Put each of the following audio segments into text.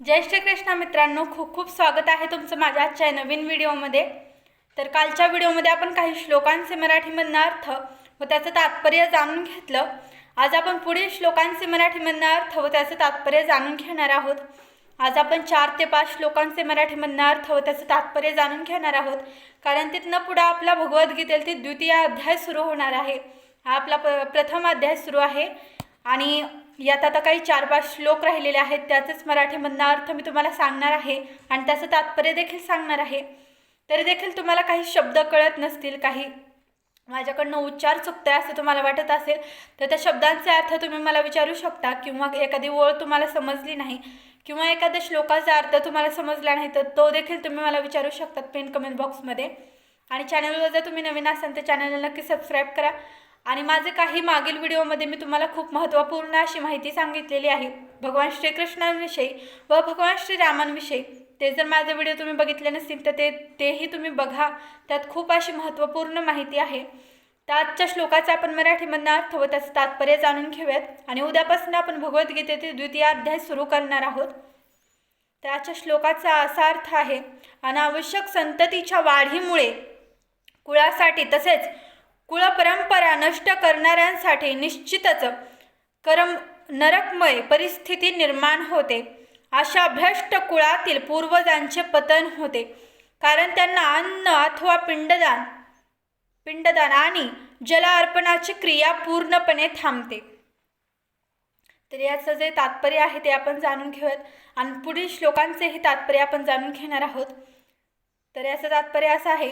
जय श्रीकृष्ण मित्रांनो खूप खूप स्वागत आहे तुमचं माझ्या आजच्या नवीन व्हिडिओमध्ये. तर कालच्या व्हिडिओमध्ये आपण काही श्लोकांचे मराठीमधनं अर्थ व त्याचं तात्पर्य जाणून घेतलं. आज आपण पुढील श्लोकांचे मराठीमधनं अर्थ व त्याचं तात्पर्य जाणून घेणार आहोत. आज आपण चार ते पाच श्लोकांचे मराठीमधनं अर्थ व त्याचं तात्पर्य जाणून घेणार आहोत. कारण तिथनं पुढं आपला भगवद्गीतेतील द्वितीय अध्याय सुरू होणार आहे. हा आपला प प्रथम अध्याय सुरू आहे. आणि यात आता काही चार पाच श्लोक राहिलेले आहेत त्याचंच मराठीमधला अर्थ मी तुम्हाला सांगणार आहे आणि त्याचं तात्पर्य देखील सांगणार आहे. तरी देखील तुम्हाला काही शब्द कळत नसतील काही माझ्याकडनं उच्चार चुकतोय असं तुम्हाला वाटत असेल तर त्या शब्दांचे अर्थ तुम्ही मला विचारू शकता किंवा एखादी ओळ तुम्हाला समजली नाही किंवा एखाद्या श्लोकाचा अर्थ तुम्हाला समजला नाही तर तो देखील तुम्ही मला विचारू शकतात पिन कमेंट बॉक्समध्ये आणि चॅनलवर जर तुम्ही नवीन असाल तर चॅनलला नक्की सबस्क्राईब करा. आणि माझे काही मागील व्हिडिओमध्ये मी तुम्हाला खूप महत्त्वपूर्ण अशी माहिती सांगितलेली आहे. भगवान श्रीकृष्णांविषयी व भगवान श्रीरामांविषयी. ते जर माझे व्हिडिओ तुम्ही बघितले नसतील तर ते तेही तुम्ही बघा. त्यात खूप अशी महत्त्वपूर्ण माहिती आहे. तर आजच्या श्लोकाचा आपण मराठीमधनं अर्थ व त्याचं तात्पर्य जाणून घेऊयात. आणि उद्यापासून आपण भगवद्गीतेतील द्वितीय अध्याय सुरू करणार आहोत. तर आजच्या श्लोकाचा असा अर्थ आहे अनावश्यक संततीच्या वाढीमुळे कुळासाठी तसेच परंपरा नष्ट करणाऱ्यांसाठी निश्चितच करम नरकमय परिस्थिती निर्माण होते. अशा भ्रष्ट कुळातील पूर्वजांचे पतन होते. कारण त्यांना अन्न अथवा पिंडदान पिंडदान आणि जल अर्पणाची क्रिया पूर्णपणे थांबते. तर याचं जे तात्पर्य आहे ते आपण जाणून घेऊयात. आणि पुढील श्लोकांचेही तात्पर्य आपण जाणून घेणार आहोत. तर याचं तात्पर्य असं आहे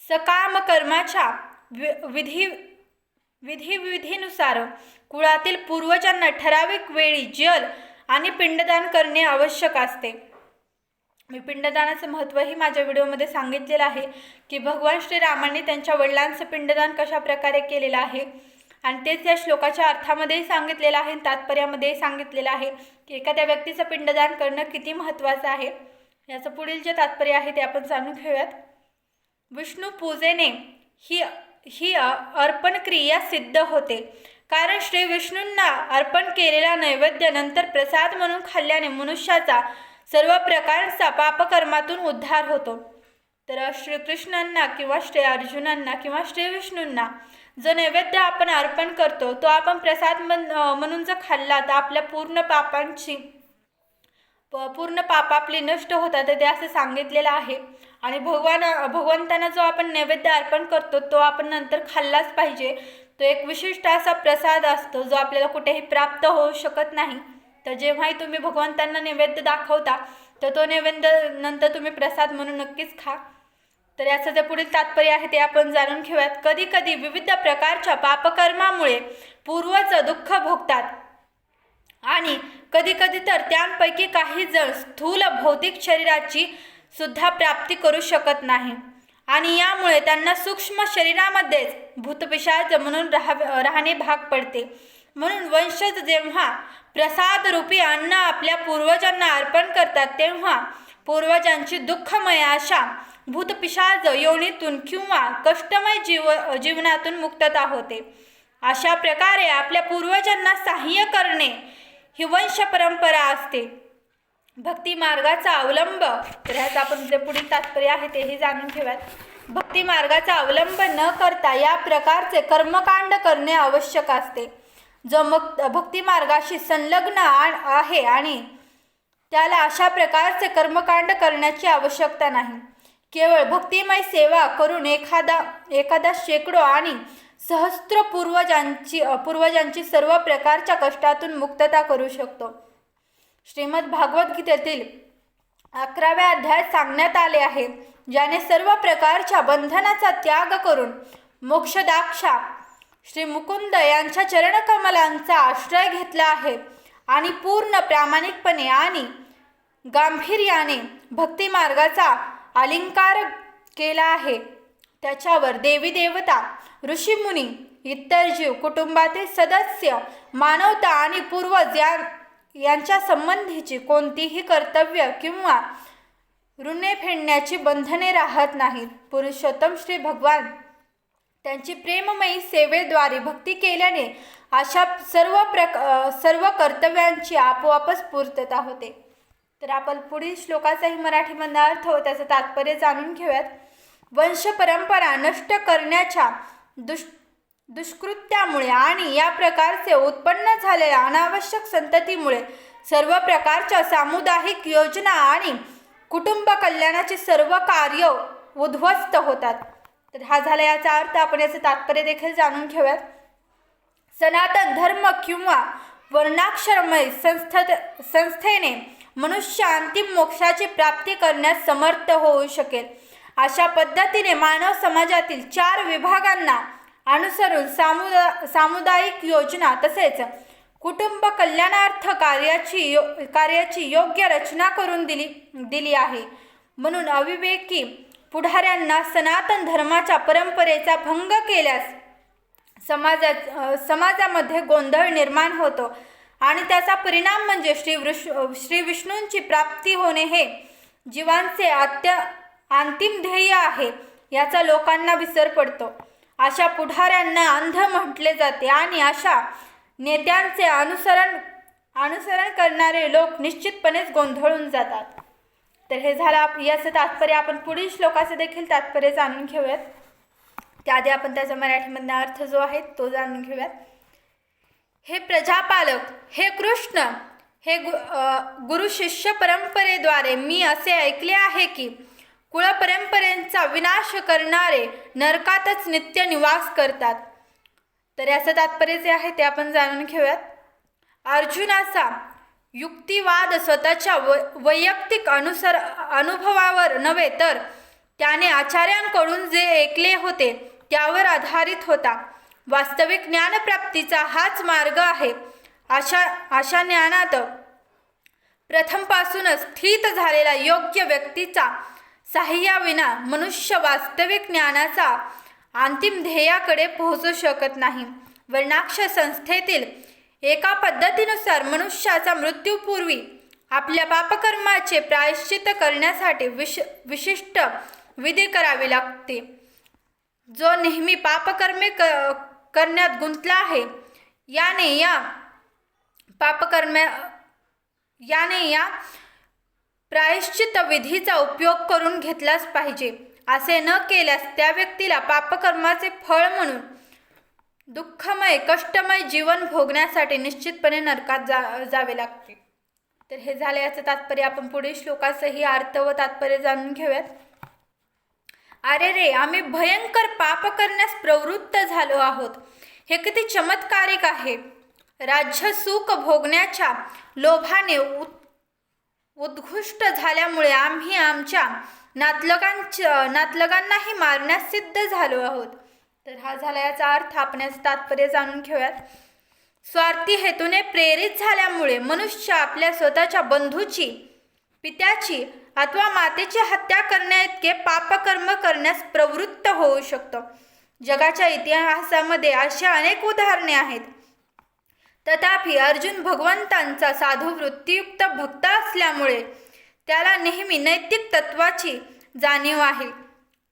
सकाम कर्माच्या वि- विधी विधी विधीनुसार कुळातील पूर्वजांना ठराविक वेळी जल आणि पिंडदान करणे आवश्यक असते. मी पिंडदानाचं महत्त्वही माझ्या व्हिडिओमध्ये सांगितलेलं आहे की भगवान श्रीरामांनी त्यांच्या वडिलांचं पिंडदान कशा प्रकारे केलेलं आहे आणि तेच या श्लोकाच्या अर्थामध्येही सांगितलेलं आहे आणि तात्पर्यामध्येही सांगितलेलं आहे की एखाद्या व्यक्तीचं पिंडदान करणं किती महत्त्वाचं आहे. याचं पुढील जे तात्पर्य आहे ते आपण जाणून घेऊयात. विष्णू पूजेने ही ही अर्पण क्रिया सिद्ध होते. कारण श्री विष्णूंना अर्पण केलेला नैवेद्य नंतर प्रसाद म्हणून खाल्ल्याने मनुष्याचा सर्व प्रकारचा पापकर्मातून उद्धार होतो. तर श्रीकृष्णांना किंवा श्री अर्जुनांना किंवा श्री विष्णूंना जो नैवेद्य आपण अर्पण करतो तो आपण प्रसाद मन म्हणून जर खाल्ला तर आपल्या पूर्ण पापांची प- पूर्ण पाप आपली नष्ट होतात. ते असं सांगितलेलं आहे. आणि भगवान भगवंतांना जो आपण नैवेद्य अर्पण करतो तो आपण नंतर खाल्लाच पाहिजे. तो एक विशिष्ट असा प्रसाद असतो जो आपल्याला कुठेही प्राप्त होऊ शकत नाही. तर जेव्हाही तुम्ही भगवंतांना नैवेद्य दाखवता तर तो नैवेद्य नंतर तुम्ही प्रसाद म्हणून नक्कीच खा. तर याचं जे पुढील तात्पर्य आहे ते आपण जाणून घेऊयात. कधी कधी विविध प्रकारच्या पापकर्मामुळे पूर्वच दुःख भोगतात. आणि कधी कधी तर त्यांपैकी काही जण स्थूल भौतिक शरीराची सुद्धा प्राप्ती करू शकत नाही. आणि यामुळे त्यांना सूक्ष्म शरीरामध्येच भूतपिशाच म्हणून राहा राहणे भाग पडते. म्हणून वंशज जेव्हा प्रसाद रूपी अन्न आपल्या पूर्वजांना अर्पण करतात तेव्हा पूर्वजांची दुःखमय अशा भूतपिशाच योनीतून किंवा कष्टमय जीव जीवनातून मुक्तता होते. अशा प्रकारे आपल्या पूर्वजांना सहाय्य करणे ही वंश परंपरा असते. भक्ती मार्गाचा अवलंब. तर ह्याचं आपण जे पुढील तात्पर्य आहे तेही जाणून घेऊयात. भक्ती मार्गाचा अवलंब न करता या प्रकारचे कर्मकांड करणे आवश्यक असते. जो मग भक्ती मार्गाशी संलग्न आहे आणि त्याला अशा प्रकारचे कर्मकांड करण्याची आवश्यकता नाही. केवळ भक्तिमय सेवा करून एखादा एखादा शेकडो आणि सहस्त्र पूर्वजांची पूर्वजांची सर्व प्रकारच्या कष्टातून मुक्तता करू शकतो. श्रीमद भागवद्गीतेतील अकराव्या अध्यायात सांगण्यात आले आहे ज्याने सर्व प्रकारच्या बंधनाचा त्याग करून मोक्षदाक्षा श्री मुकुंद यांच्या चरणकमलांचा आश्रय घेतला आहे आणि पूर्ण प्रामाणिकपणे आणि गांभीर्याने भक्तिमार्गाचा अलिंकार केला आहे. त्याच्यावर देवी देवता ऋषीमुनी इतर जीव कुटुंबातील सदस्य मानवता आणि पूर्वज या यांच्या संबंधीची कोणतीही कर्तव्य किंवा ऋणे फेडण्याची बंधने राहत नाहीत. पुरुषोत्तम श्री भगवान त्यांची प्रेममयी सेवेद्वारे भक्ती केल्याने अशा सर्व प्रक सर्व कर्तव्यांची आपोआपच पूर्तता होते. तर आपण पुढील श्लोकाचाही मराठीमधला अर्थ हो त्याचं तात्पर्य जाणून घेऊयात. वंश परंपरा नष्ट करण्याच्या दुष्ट दुष्कृत्यामुळे आणि या प्रकारचे उत्पन्न झालेल्या अनावश्यक संततीमुळे सर्व प्रकारच्या सामुदायिक योजना आणि कुटुंब कल्याणाचे सर्व कार्य उद्ध्वस्त होतात. तर हा झाला याचा अर्थ. आपण याचे तात्पर्य देखील जाणून घेऊयात. सनातन धर्म किंवा वर्णाक्षरमय संस्थ संस्थेने मनुष्य अंतिम मोक्षाची प्राप्ती करण्यास समर्थ होऊ शकेल. अशा पद्धतीने मानव समाजातील चार विभागांना अनुसरून सामुदा सामुदायिक योजना तसेच कुटुंब कल्याणार्थ कार्याची यो कार्याची योग्य रचना करून दिली दिली आहे. म्हणून अविवेकी पुढाऱ्यांना सनातन धर्माच्या परंपरेचा भंग केल्यास समाजात समाजामध्ये गोंधळ निर्माण होतो आणि त्याचा परिणाम म्हणजे श्री वृष श्री विष्णूंची प्राप्ती होणे हे जीवांचे अत्य अंतिम ध्येय आहे याचा लोकांना विसर पडतो. अशा पुढाऱ्यांना अंध म्हटले जाते आणि अशा नेत्यांचे अनुसरण अनुसरण करणारे लोक निश्चितपणेच गोंधळून जातात. तर हे झालं आप- याचं तात्पर्य आपण पुढील श्लोकाचं देखील तात्पर्य जाणून घेऊयात. त्याआधी आपण त्याचा मराठीमधला अर्थ जो आहे तो जाणून घेऊयात. हे प्रजापालक हे कृष्ण हे गु गुरु शिष्य परंपरेद्वारे मी असे ऐकले आहे की कुळपरंपरेचा विनाश करणारे नरकातच नित्य निवास करतात. तर याचं तात्पर्य जे आहे ते आपण जाणून घेऊयात. अर्जुनाचा युक्तिवाद स्वतःच्या व वैयक्तिक अनुसर अनुभवावर नव्हे तर त्याने आचार्यांकडून जे ऐकले होते त्यावर आधारित होता. वास्तविक ज्ञानप्राप्तीचा हाच मार्ग आहे. अशा अशा ज्ञानात प्रथमपासूनच स्थित झालेला योग्य व्यक्तीचा सहाय्याविना मनुष्य वास्तविक ज्ञानाचा अंतिम ध्येयाकडे पोहोचू शकत नाही. वर्णाक्ष संस्थेतील एका पद्धतीनुसार मनुष्याचा मृत्यूपूर्वी आपल्या पापकर्माचे प्रायश्चित करण्यासाठी विश विशिष्ट विधी करावी लागते. जो नेहमी पापकर्मे क करण्यात गुंतला आहे याने या पापकर्म्या याने या प्रायश्चित विधीचा उपयोग करून घेतलाच पाहिजे. असे न केल्यास त्या व्यक्तीला पापकर्माचे फळ म्हणून दुःखमय कष्टमय जीवन भोगण्यासाठी निश्चितपणे नरकात जा जावे लागते. तर हे झाले याचं तात्पर्य. आपण पुढील श्लोकाचंही अर्थ व तात्पर्य जाणून घेऊयात. अरे रे आम्ही भयंकर पाप करण्यास प्रवृत्त झालो आहोत. हे किती चमत्कारिक आहे. राज्य सुख भोगण्याच्या लोभाने उत् उद्घुष्ट झाल्यामुळे आम्ही आमच्या नातलगांच्या नातलगांनाही मारण्यास सिद्ध झालो आहोत. तर हा झाला याचा अर्थ. आपण याचं तात्पर्य जाणून घेऊयात. स्वार्थी हेतूने प्रेरित झाल्यामुळे मनुष्य आपल्या स्वतःच्या बंधूची पित्याची अथवा मातेची हत्या करण्याइतके पापकर्म करण्यास प्रवृत्त होऊ शकतो. जगाच्या इतिहासामध्ये अशा अनेक उदाहरणे आहेत. तथापि अर्जुन भगवंतांचा साधू वृत्तीयुक्त भक्त असल्यामुळे त्याला नेहमी नैतिक तत्वाची जाणीव आहे.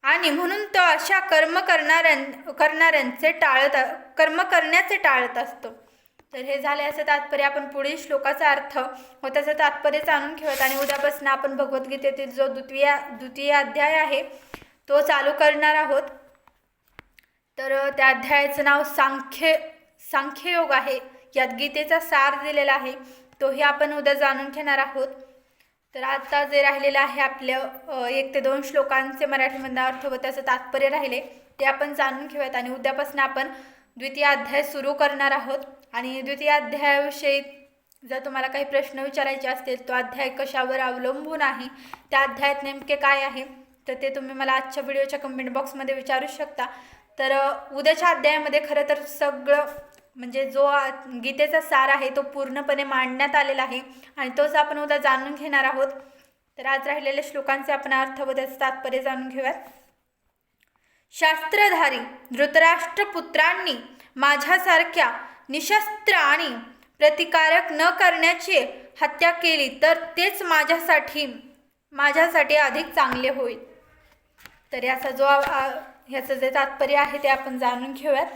आणि म्हणून तो अशा कर्म करणाऱ्यां करणाऱ्यांचे टाळत कर्म करण्याचे टाळत असतो. तर हे झाले असं तात्पर्य. आपण पुढील श्लोकाचा अर्थ व त्याचं तात्पर्य जाणून घेऊयात. आणि उद्यापासून आपण भगवद्गीतेतील जो द्वितीय द्वितीय अध्याय आहे तो चालू करणार आहोत. तर त्या अध्यायाचं नाव सांख्य सांख्ययोग आहे. यात गीतेचा सार दिलेला आहे तोही आपण उद्या जाणून घेणार आहोत. तर आता जे राहिलेलं आहे आपलं एक ते दोन श्लोकांचे मराठीमधला अर्थ व त्याचं तात्पर्य राहिले ते आपण जाणून घेऊयात आणि उद्यापासून आपण द्वितीय अध्याय सुरू करणार आहोत. आणि द्वितीय अध्यायाविषयी जर तुम्हाला काही प्रश्न विचारायचे असतील तो अध्याय कशावर अवलंबून आहे त्या अध्यायात नेमके काय आहे तर ते तुम्ही मला आजच्या व्हिडिओच्या कमेंट बॉक्समध्ये विचारू शकता. तर उद्याच्या अध्यायामध्ये खरं तर सगळं म्हणजे जो गीतेचा सार आहे तो पूर्णपणे मांडण्यात आलेला आहे आणि तोच आपण उद्या जाणून घेणार आहोत. तर आज राहिलेल्या श्लोकांचे आपण अर्थ व त्याचं तात्पर्य जाणून घेऊयात. शास्त्रधारी धृतराष्ट्रपुत्रांनी माझ्यासारख्या निशस्त्र आणि प्रतिकारक न करण्याची हत्या केली तर तेच माझ्यासाठी माझ्यासाठी अधिक चांगले होईल. तर याचा जो ह्याचं जे तात्पर्य आहे ते आपण जाणून घेऊयात.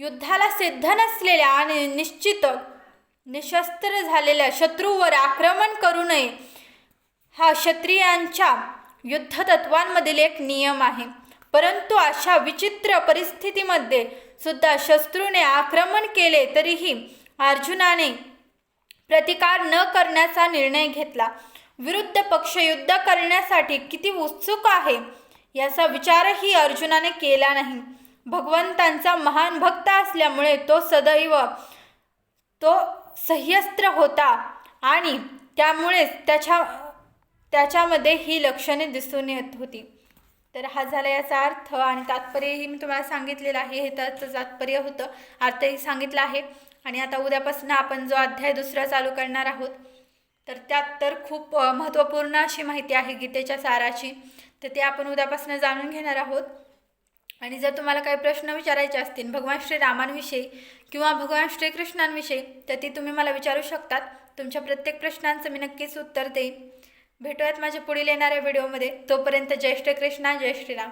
युद्धाला सिद्ध नसलेल्या आणि निश्चित निशस्त्र झालेल्या शत्रूवर आक्रमण करू नये हा क्षत्रियांच्या युद्धतत्वांमधील एक नियम आहे. परंतु अशा विचित्र परिस्थितीमध्ये सुद्धा शत्रूने आक्रमण केले तरीही अर्जुनाने प्रतिकार न करण्याचा निर्णय घेतला. विरुद्ध पक्ष युद्ध करण्यासाठी किती उत्सुक आहे याचा विचारही अर्जुनाने केला नाही. भगवंतांचा महान भक्त असल्यामुळे तो सदैव तो सह्यस्त्र होता आणि त्यामुळेच त्याच्या त्याच्यामध्ये ही लक्षणे दिसून येत होती. तर हा झाला याचा अर्थ आणि तात्पर्यही मी तुम्हाला सांगितलेलं आहे. हे त्याचं तात्पर्य होतं. अर्थही सांगितलं आहे. आणि आता उद्यापासून आपण जो अध्याय दुसरा चालू करणार आहोत तर त्यात तर खूप महत्त्वपूर्ण अशी माहिती आहे गीतेच्या साराची. तर ते आपण उद्यापासून जाणून घेणार आहोत. आणि जर तुम्हाला काही प्रश्न विचारायचे असतील भगवान श्रीरामांविषयी किंवा भगवान श्रीकृष्णांविषयी तर ती तुम्ही मला विचारू शकतात. तुमच्या प्रत्येक प्रश्नांचं मी नक्कीच उत्तर देईन. भेटूयात माझ्या पुढील येणाऱ्या व्हिडिओमध्ये. तोपर्यंत जय श्रीकृष्णा जय श्रीराम.